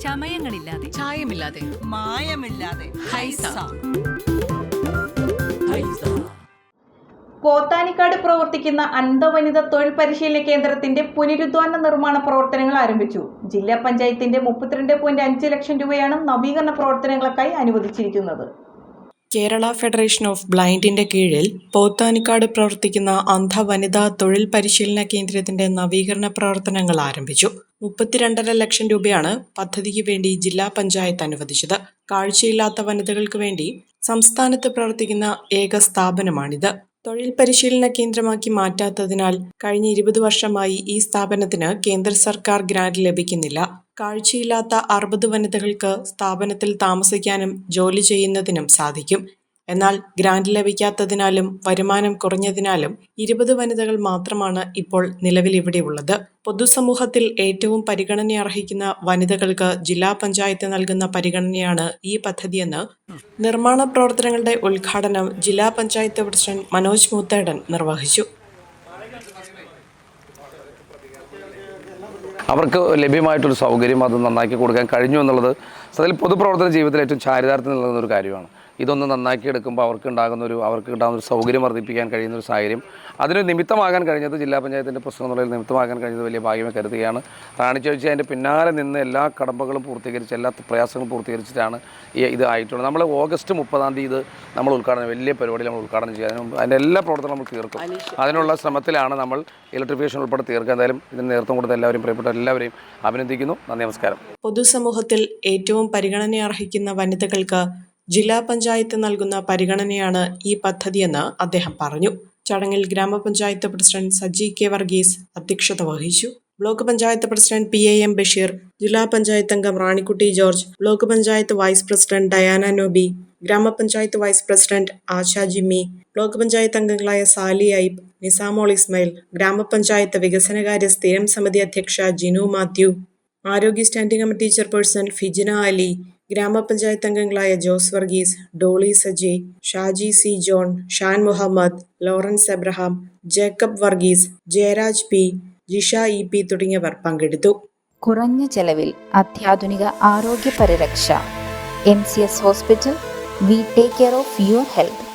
ചമയങ്ങളില്ലാതെ. ചായമില്ലാതെ. മായമില്ലാതെ. ഹൈസ. പോത്താനിക്കാട് പ്രവർത്തിക്കുന്ന അന്ധവനിത തൊഴിൽ പരിശീലന കേന്ദ്രത്തിന്റെ പുനരുദ്ധാരണ നിർമ്മാണ പ്രവർത്തനങ്ങൾ ആരംഭിച്ചു. ജില്ലാ പഞ്ചായത്തിന്റെ മുപ്പത്തിരണ്ട് പോയിന്റ് അഞ്ച് ലക്ഷം രൂപയാണ് നവീകരണ പ്രവർത്തനങ്ങൾക്കായി അനുവദിച്ചിരിക്കുന്നത്. കേരള ഫെഡറേഷൻ ഓഫ് ബ്ലൈൻഡിന്റെ കീഴിൽ പോത്താനിക്കാട് പ്രവർത്തിക്കുന്ന അന്ധ വനിതാ തൊഴിൽ പരിശീലന കേന്ദ്രത്തിന്റെ നവീകരണ പ്രവർത്തനങ്ങൾ ആരംഭിച്ചു. മുപ്പത്തിരണ്ടര ലക്ഷം രൂപയാണ് പദ്ധതിക്ക് വേണ്ടി ജില്ലാ പഞ്ചായത്ത് അനുവദിച്ചത്. കാഴ്ചയില്ലാത്ത വനിതകൾക്ക് വേണ്ടി സംസ്ഥാനത്ത് പ്രവർത്തിക്കുന്ന ഏക സ്ഥാപനമാണിത്. തൊഴിൽ പരിശീലന കേന്ദ്രമാക്കി മാറ്റാത്തതിനാൽ കഴിഞ്ഞ ഇരുപത് വർഷമായി ഈ സ്ഥാപനത്തിന് കേന്ദ്ര സർക്കാർ ഗ്രാന്റ് ലഭിക്കുന്നില്ല. കാഴ്ചയില്ലാത്ത അറുപത് വനിതകൾക്ക് സ്ഥാപനത്തിൽ താമസിക്കാനും ജോലി ചെയ്യുന്നതിനും സാധിക്കും. എന്നാൽ ഗ്രാന്റ് ലഭിക്കാത്തതിനാലും വരുമാനം കുറഞ്ഞതിനാലും ഇരുപത് വനിതകൾ മാത്രമാണ് ഇപ്പോൾ നിലവിൽ ഇവിടെയുള്ളത് പൊതുസമൂഹത്തിൽ ഏറ്റവും പരിഗണന അർഹിക്കുന്ന വനിതകൾക്ക് ജില്ലാ പഞ്ചായത്ത് നൽകുന്ന പരിഗണനയാണ് ഈ പദ്ധതിയെന്ന് നിർമ്മാണ പ്രവർത്തനങ്ങളുടെ ഉദ്ഘാടനം ജില്ലാ പഞ്ചായത്ത് പ്രസിഡന്റ് മനോജ് മൂത്തേടൻ നിർവഹിച്ചു. അവർക്ക് ലഭ്യമായിട്ടൊരു സൗകര്യം അത് നന്നാക്കി കൊടുക്കാൻ കഴിഞ്ഞു എന്നുള്ളത് അതിൽ പൊതുപ്രവർത്തന ജീവിതത്തിൽ ഏറ്റവും ചാരിതാർത്ഥ്യം നൽകുന്ന ഒരു കാര്യമാണ്. ഇതൊന്ന് നന്നാക്കി എടുക്കുമ്പോൾ അവർക്ക് ഉണ്ടാകുന്ന ഒരു അവർക്ക് ഉണ്ടാകുന്ന ഒരു സൗകര്യം വർദ്ധിപ്പിക്കാൻ കഴിയുന്ന ഒരു സാഹചര്യം. അതിന് നിമിത്തമാകാൻ കഴിഞ്ഞത് ജില്ലാ പഞ്ചായത്തിന്റെ പ്രശ്നം എന്നുള്ളതിൽ നിമിത്തമാകാൻ കഴിഞ്ഞത് വലിയ ഭാഗ്യമേ കരുതുകയാണ്. റാണി ചോദിച്ച അതിന്റെ പിന്നാലെ നിന്ന് എല്ലാ കടമ്പകളും പൂർത്തീകരിച്ച് എല്ലാ പ്രയാസങ്ങളും പൂർത്തീകരിച്ചിട്ടാണ് ഈ ഇത് ആയിട്ടുള്ളത്. നമ്മൾ ഓഗസ്റ്റ് മുപ്പതാം തീയതി ഇത് നമ്മൾ ഉദ്ഘാടനം വലിയ പരിപാടി നമ്മൾ ഉദ്ഘാടനം ചെയ്യാൻ അതിന്റെ എല്ലാ പ്രവർത്തനവും നമ്മൾ തീർക്കും. അതിനുള്ള ശ്രമത്തിലാണ് നമ്മൾ ഇലക്ട്രിഫിക്കേഷൻ ഉൾപ്പെടെ തീർക്കുക. എന്തായാലും ഇതിന് നേതൃത്വം കൊടുത്ത എല്ലാവരും പ്രിയപ്പെട്ട എല്ലാവരെയും അഭിനന്ദിക്കുന്നു. നന്ദി നമസ്കാരം. പൊതുസമൂഹത്തിൽ ഏറ്റവും പരിഗണന അർഹിക്കുന്ന വനിതകൾക്ക് ജില്ലാ പഞ്ചായത്ത് നൽകുന്ന പരിഗണനയാണ് ഈ പദ്ധതിയെന്ന് അദ്ദേഹം പറഞ്ഞു. ചടങ്ങിൽ ഗ്രാമപഞ്ചായത്ത് പ്രസിഡന്റ് സജി കെ വർഗീസ് അധ്യക്ഷത വഹിച്ചു. Block panchayat president P A M Basheer ജില്ലാ പഞ്ചായത്ത് അംഗം Ranikutty George block panchayat vice president Diana Noby ഗ്രാമപഞ്ചായത്ത് vice president Asha Jimmy block panchayat അംഗങ്ങളായ സാലി ഐബ് നിസാമോൾ ഇസ്മയിൽ ഗ്രാമപഞ്ചായത്ത് വികസനകാര്യ സ്ഥിരം സമിതി അധ്യക്ഷ ജിനു മാത്യു ആരോഗ്യ standing committee chairperson Fijina Ali ഗ്രാമപഞ്ചായത്ത് അംഗങ്ങളായ Jose Varghese Dolly Saji Shaji C John Shan Muhammad Lawrence Abraham Jacob Varghese Jayaraj P Jisha E P തുടങ്ങിയവർ പങ്കെടുത്തു. കുറഞ്ഞ ചെലവിൽ അത്യാധുനിക ആരോഗ്യ പരിരക്ഷ M C S hospital we take care of your health.